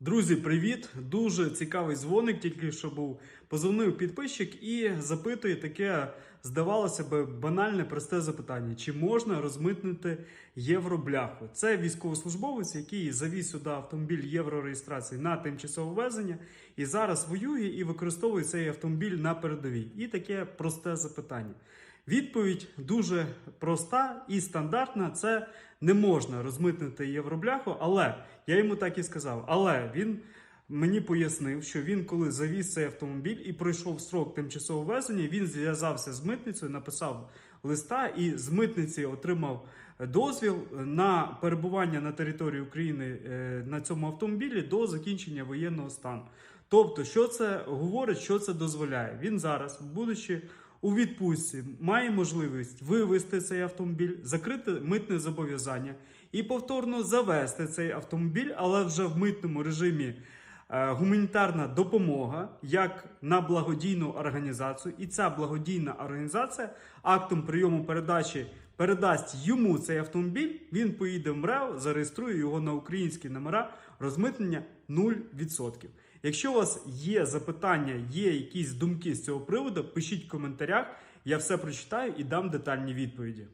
Друзі, привіт! Дуже цікавий дзвоник, тільки що був. Позвонив підписчик і запитує таке, здавалося б, банальне, просте запитання: чи можна розмитнити євробляху? Це військовослужбовець, який завіз сюди автомобіль єврореєстрації на тимчасове ввезення і зараз воює і використовує цей автомобіль на передовій. І таке просте запитання. Відповідь дуже проста і стандартна: це не можна розмитнити євробляху, але я йому так і сказав. Але він мені пояснив, що він, коли завіз цей автомобіль і пройшов строк тимчасового везення, він зв'язався з митницею, написав листа і з митниці отримав дозвіл на перебування на території України е, на цьому автомобілі до закінчення воєнного стану. Тобто, що це говорить, що це дозволяє? Він зараз, будучи у відпустці, має можливість вивезти цей автомобіль, закрити митне зобов'язання і повторно завести цей автомобіль, але вже в митному режимі. е, Гуманітарна допомога як на благодійну організацію, і ця благодійна організація актом прийому передачі передасть йому цей автомобіль. Він поїде в МРЕО, зареєструє його на українські номера розмитнення 0%. Якщо у вас є запитання, є якісь думки з цього приводу, пишіть в коментарях. Я все прочитаю і дам детальні відповіді.